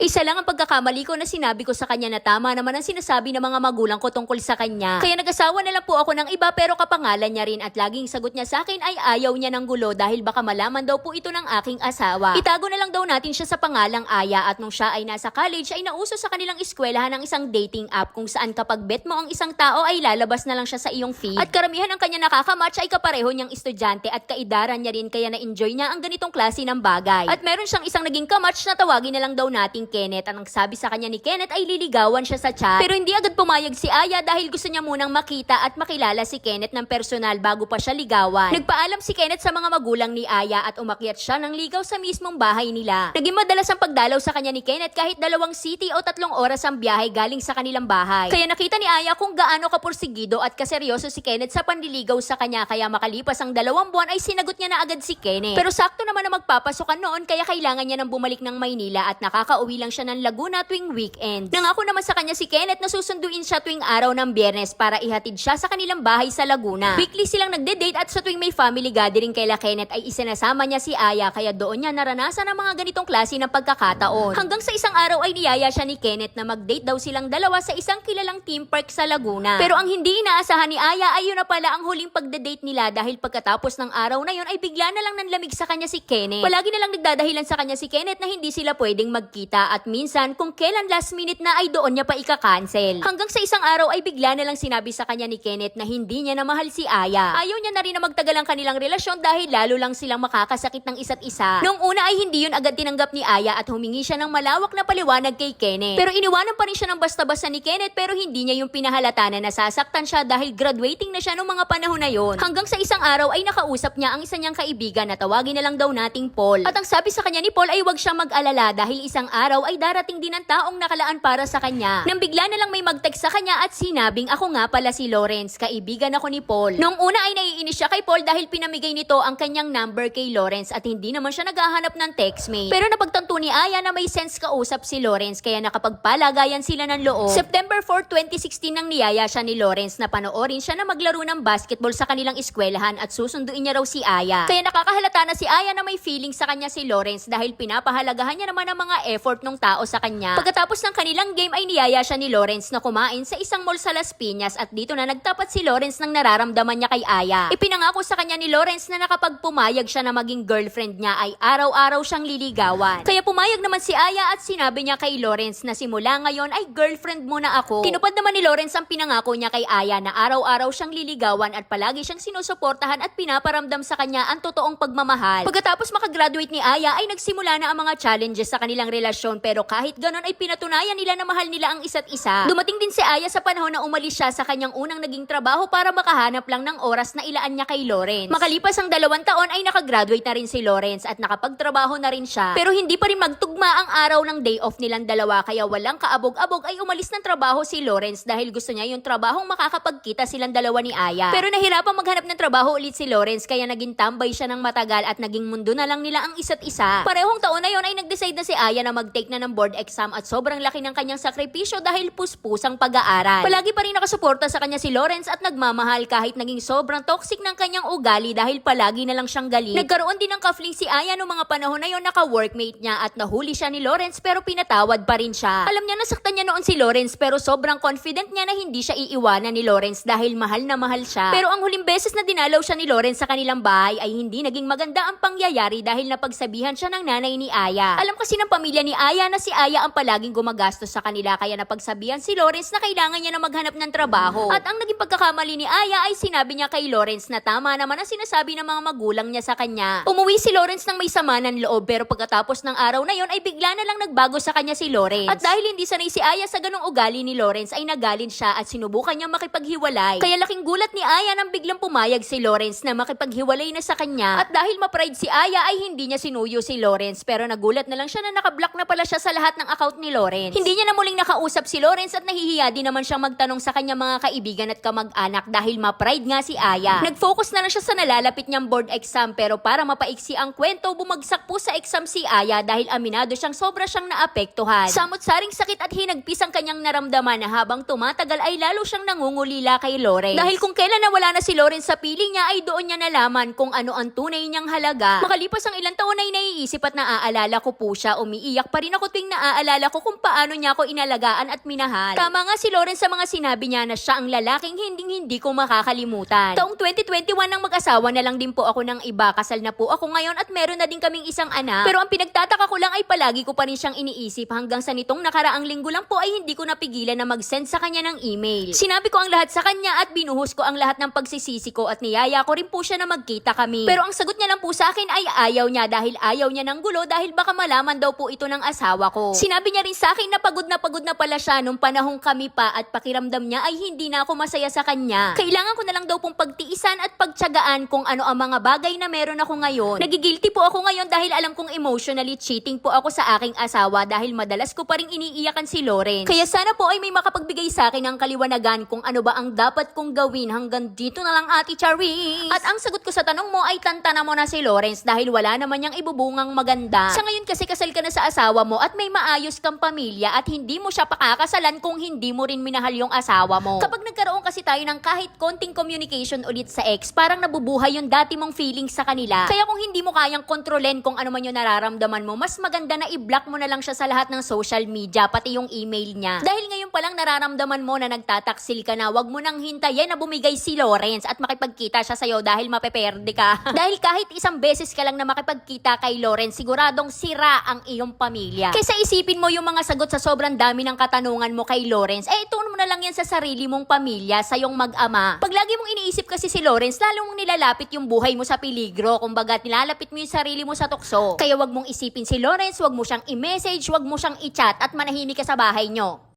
Isa lang ang pagkakamali ko na sinabi ko sa kanya na tama naman ang sinasabi ng mga magulang ko tungkol sa kanya. Kaya nag-asawa na lang po ako ng iba pero kapangalan niya rin at laging sagot niya sa akin ay ayaw niya ng gulo dahil baka malaman daw po ito ng aking asawa. Itago na lang daw natin siya sa pangalang Aya at nung siya ay nasa college ay nauso sa kanilang eskwelahan ng isang dating app kung saan kapag bet mo ang isang tao ay lalabas na lang siya sa iyong feed. At karamihan ng kanya nakakamatch ay kapareho niyang estudyante at kaidaran niya rin kaya na-enjoy niya ang ganitong klase ng bagay. At meron siyang isang naging kamatch na tawagin na lang daw nating Kenneth. At ang sabi sa kanya ni Kenneth ay liligawan siya sa chat. Pero hindi agad pumayag si Aya dahil gusto niya munang makita at makilala si Kenneth ng personal bago pa siya ligawan. Nagpaalam si Kenneth sa mga magulang ni Aya at umakyat siya ng ligaw sa mismong bahay nila. Naging madalas ang pagdalaw sa kanya ni Kenneth kahit dalawang city o tatlong oras ang biyahe galing sa kanilang bahay. Kaya nakita ni Aya kung gaano kapursigido at kaseryoso si Kenneth sa panliligaw sa kanya kaya makalipas ang dalawang buwan ay sinagot niya na agad si Kenneth. Pero sakto naman na magpapasukan noon kaya kailangan niya nang bumalik ng Maynila at nakakauwi lang siya ng Laguna tuwing weekend. Nangako naman sa kanya si Kenneth na susunduin siya tuwing araw ng biyernes para ihatid siya sa kanilang bahay sa Laguna. Weekly silang nagde-date at sa tuwing may family gathering kay Kenneth ay isinasama niya si Aya kaya doon niya naranasan ang mga ganitong klase ng pagkakataon. Hanggang sa isang araw ay niyaya siya ni Kenneth na mag-date daw silang dalawa sa isang kilalang theme park sa Laguna. Pero ang hindi inaasahan ni Aya ay yun na pala ang huling pagde-date nila dahil pagkatapos ng araw na yun ay bigla na lang nanlamig sa kanya si Kenneth. Palagi na lang nagdadahilan sa kanya si Kenneth na hindi sila pwedeng magkita at minsan kung kailan last minute na ay doon niya pa ika-cancel. Hanggang sa isang araw ay bigla na lang sinabi sa kanya ni Kenneth na hindi niya na mahal si Aya. Ayaw niya na rin na magtagal ang kanilang relasyon dahil lalo lang silang makakasakit ng isa't isa. Noong una ay hindi yun agad tinanggap ni Aya at humingi siya ng malawak na paliwanag kay Kenneth. Pero iniwanan pa rin siya ng basta-basta ni Kenneth pero hindi niya yung pinahalata na nasasaktan siya dahil graduating na siya noong mga panahon na yon. Hanggang sa isang araw ay nakausap niya ang isa niyang kaibigan na tawagin na lang daw nating Paul. At ang sabi sa kanya ni Paul ay huwag siyang mag-alala dahil isang araw ay darating din ang taong nakalaan para sa kanya. Nang bigla na lang may mag-text sa kanya at sinabing ako nga pala si Lawrence, kaibigan ako ni Paul. Noong una ay naiinis siya kay Paul dahil pinamigay nito ang kanyang number kay Lawrence at hindi naman siya naghahanap ng textmate. Pero napagtanto ni Aya na may sense kausap si Lawrence kaya nakapagpalagayan sila ng loob. September 4, 2016 nang niyaya siya ni Lawrence na panoorin siya na maglaro ng basketball sa kanilang eskwelahan at susunduin niya raw si Aya. Kaya nakakahalata na si Aya na may feeling sa kanya si Lawrence dahil pinapahalagahan niya naman ang mga effort ng tao sa kanya. Pagkatapos ng kanilang game ay niyaya siya ni Lawrence na kumain sa isang mall sa Las Piñas at dito na nagtapat si Lawrence ng nararamdaman niya kay Aya. Ipinangako sa kanya ni Lawrence na nakapag pumayag siya na maging girlfriend niya ay araw-araw siyang liligawan. Kaya pumayag naman si Aya at sinabi niya kay Lawrence na simula ngayon ay girlfriend mo na ako. Tinupad naman ni Lawrence ang pinangako niya kay Aya na araw-araw siyang liligawan at palagi siyang sinusuportahan at pinaparamdam sa kanya ang totoong pagmamahal. Pagkatapos makagraduate ni Aya ay nagsimula na ang mga challenges sa kanilang relasyon pero kahit ganon ay pinatunayan nila na mahal nila ang isa't isa. Dumating din si Aya sa panahon na umalis siya sa kanyang unang naging trabaho para makahanap lang ng oras na ilaan niya kay Lawrence. Makalipas ang dalawang taon ay nakagraduate na rin si Lawrence at nakapagtrabaho na rin siya. Pero hindi pa rin magtugma ang araw ng day off nilang dalawa kaya walang kaabog-abog ay umalis ng trabaho si Lawrence dahil gusto niya yung trabahong makakapagkita silang dalawa ni Aya. Pero nahirapang maghanap ng trabaho ulit si Lawrence kaya naging tambay siya ng matagal at naging mundo na lang nila ang isa't isa. Parehong taon na yon ay nag-decide na si Aya na mag-take na ng board exam at sobrang laki ng kanyang sakripisyo dahil puspusang pag-aaral. Palagi pa rin nakasuporta sa kanya si Lawrence at nagmamahal kahit naging sobrang toxic ng kanyang ugali dahil palagi na lang siyang galit. Nagkaroon din ng kafling si Aya noong mga panahon na yon naka-workmate niya at nahuli siya ni Lawrence pero pinatawad pa rin siya. Alam niya nasaktan niya noon si Lawrence pero sobrang confident niya na hindi siya iiwanan ni Lawrence dahil mahal na mahal siya. Pero ang huling beses na dinalaw siya ni Lawrence sa kanilang bahay ay hindi naging maganda ang pangyayari dahil napagsabihan siya ng nanay ni Aya. Alam kasi ng pamilya ni Aya na si Aya ang palaging gumagastos sa kanila kaya napagsabihan si Lawrence na kailangan niya na maghanap ng trabaho. At ang naging pagkakamali ni Aya ay sinabi niya kay Lawrence na tama naman ang sinasabi ng mga magulang niya sa kanya. Umuwi si Lawrence ng may sama ng loob pero pagkatapos ng araw na yon ay bigla na lang nagbago sa kanya si Lawrence. At dahil hindi sanay si Aya sa ganong ugali ni Lawrence ay nagalit siya at sinubukan niya makipaghiwalay. Kaya laking gulat ni Aya nang biglang pumayag si Lawrence na makipaghiwalay na sa kanya. At dahil ma-pride si Aya ay hindi niya sinuyo si Lawrence pero nagulat na lang siya na nakablock na pala siya sa lahat ng account ni Lawrence. Hindi niya na muling nakausap si Lawrence at nahihiya din naman siyang magtanong sa kanya mga kaibigan at kamag-anak dahil ma-pride nga si Aya. Nag-focus na lang siya sa nalalapit niyang board exam pero para mapaiksi ang kwento, bumagsak po sa exam si Aya dahil aminado siyang sobra siyang naapektuhan. Samot-saring sakit at hinagpis ang kanyang naramdaman na habang tumatagal ay lalo siyang nangungulila kay Lawrence. Dahil kung kailan nawala na si Lawrence sa piling niya ay doon niya nalaman kung ano ang tunay niyang halaga. Makalipas ang ilang taon ay naiisip at naaalala ko po siya, umiiyak pa rin rin ako tuwing naaalala ko kung paano niya ako inalagaan at minahal. Tama nga si Lawrence sa mga sinabi niya na siya ang lalaking hinding-hindi ko makakalimutan. Taong 2021 nang mag-asawa na lang din po ako ng iba. Kasal na po ako ngayon at meron na din kaming isang anak. Pero ang pinagtataka ko lang ay palagi ko pa rin siyang iniisip hanggang sa nitong nakaraang linggo lang po ay hindi ko napigilan na mag-send sa kanya ng email. Sinabi ko ang lahat sa kanya at binuhos ko ang lahat ng pagsisisi ko at niyaya ko rin po siya na magkita kami. Pero ang sagot niya lang po sa akin ay ayaw niya dahil ayaw niya ng gulo dahil baka malaman daw po ito ng asawa ko. Sinabi niya rin sa akin na pagod na pagod na pala siya nung panahong kami pa at pakiramdam niya ay hindi na ako masaya sa kanya. Kailangan ko na lang daw pong pagtiisan at pagtsagaan kung ano ang mga bagay na meron ako ngayon. Nagigilty po ako ngayon dahil alam kong emotionally cheating po ako sa aking asawa dahil madalas ko pa rin iniiyakan si Lauren. Kaya sana po ay may makapagbigay sa akin ng kaliwanagan kung ano ba ang dapat kong gawin hanggang dito na lang Ate Charis. At ang sagot ko sa tanong mo ay tantana mo na si Lawrence dahil wala naman niyang ibubungang maganda. Sa ngayon kasi kasal ka na sa asawa mo at may maayos kang pamilya at hindi mo siya pakakasalan kung hindi mo rin minahal yung asawa mo. Kapag nagkaroon kasi tayo ng kahit konting communication ulit sa ex, parang nabubuhay yung dati mong feelings sa kanila. Kaya kung hindi mo kayang kontrolin kung ano man yung nararamdaman mo, mas maganda na i-block mo na lang siya sa lahat ng social media, pati yung email niya. Dahil ngayon palang nararamdaman mo na nagtataksil ka na, wag mo nang hintayin na bumigay si Lawrence at makipagkita siya sa'yo dahil mapeperde ka. dahil kahit isang beses ka lang na makipagkita kay Lawrence, siguradong sira ang iyong pamilya. Kaysa isipin mo yung mga sagot sa sobrang dami ng katanungan mo kay Lawrence, eh ituon mo na lang yan sa sarili mong pamilya, sa iyong mag-ama. Pag lagi mong iniisip kasi si Lawrence, lalo mong nilalapit yung buhay mo sa peligro, kumbaga nilalapit mo yung sarili mo sa tukso. Kaya wag mong isipin si Lawrence, wag mo siyang i-message, wag mo siyang i-chat at manahimik ka sa bahay nyo.